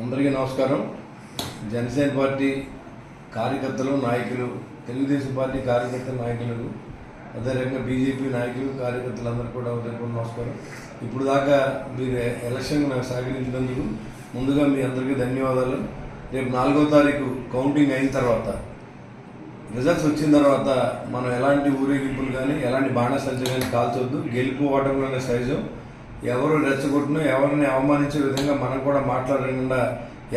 అందరికీ నమస్కారం. జనసేన పార్టీ కార్యకర్తలు నాయకులు తెలుగుదేశం పార్టీ కార్యకర్త నాయకులు అదేవిధంగా బీజేపీ నాయకులు కార్యకర్తలందరూ కూడా ఉదయపూర్ నమస్కారం. ఇప్పుడు దాకా మీరు ఎలక్షన్ నాకు సహకరించినందుకు ముందుగా మీ అందరికీ ధన్యవాదాలు. రేపు నాలుగో తారీఖు కౌంటింగ్ అయిన తర్వాత రిజల్ట్స్ వచ్చిన తర్వాత మనం ఎలాంటి ఊరేగింపులు కానీ ఎలాంటి బాణసంచ కానీ కాల్చొద్దు. గెలుపు ఓటములనే సైజు ఎవరు రెచ్చగొట్టినా ఎవరిని అవమానించే విధంగా మనం కూడా మాట్లాడకుండా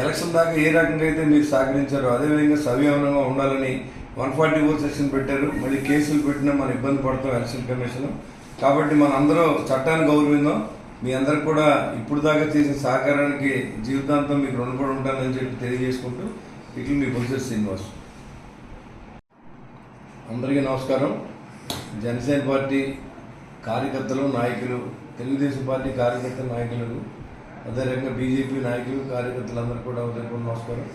ఎలక్షన్ దాకా ఏ రకంగా అయితే మీరు సహకరించారో అదేవిధంగా సవ్యవనంగా ఉండాలని వన్ ఫార్టీ ఫోర్ సెక్షన్ పెట్టారు. మళ్ళీ కేసులు పెట్టినా మనం ఇబ్బంది పడతాం ఎలక్షన్ కమిషన్ కాబట్టి మన అందరూ చట్టాన్ని గౌరవిందాం. మీ అందరికి కూడా ఇప్పుడు దాకా చేసిన సహకారానికి జీవితాంతం మీకు రుణపడి ఉంటానని చెప్పి తెలియజేసుకుంటూ ఇట్లు మీ బొలిసెట్ శ్రీనివాస్. అందరికీ నమస్కారం. జనసేన పార్టీ కార్యకర్తలు నాయకులు తెలుగుదేశం పార్టీ కార్యకర్తల నాయకులు అదేవిధంగా బీజేపీ నాయకులు కార్యకర్తలందరూ కూడా ఉదయపూర్ నమస్కారం.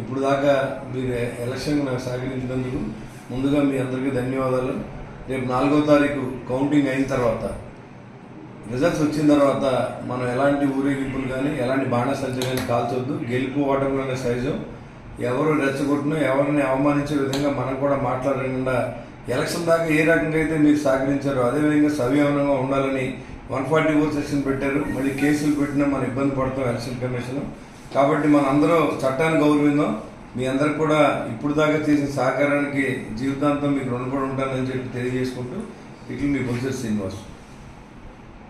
ఇప్పుడు దాకా మీరు ఎలక్షన్ నాకు సహకరించినందుకు ముందుగా మీ అందరికీ ధన్యవాదాలు. రేపు నాలుగో తారీఖు కౌంటింగ్ అయిన తర్వాత రిజల్ట్స్ వచ్చిన తర్వాత మనం ఎలాంటి ఊరేగింపులు కానీ ఎలాంటి బాణసంచ కానీ కాల్చొద్దు. గెలుపు ఓటములనే సైజు. ఎవరు రెచ్చగొట్టినా ఎవరిని అవమానించే విధంగా మనం కూడా మాట్లాడకుండా ఎలక్షన్ దాకా ఏ రకంగా అయితే మీరు సహకరించారో అదేవిధంగా సవ్యవనంగా ఉండాలని వన్ ఫార్టీ ఫోర్ సెక్షన్ పెట్టారు. మళ్ళీ కేసులు పెట్టినా మనం ఇబ్బంది పడతాం ఎలక్షన్ కమిషన్ కాబట్టి మన అందరూ చట్టాన్ని గౌరవిందాం. మీ అందరికి కూడా ఇప్పుడు దాకా చేసిన సహకారానికి జీవితాంతం మీకు రుణపడి ఉంటానని చెప్పి తెలియజేసుకుంటూ ఇట్లు మీ బొలిసెట్ శ్రీనివాస్.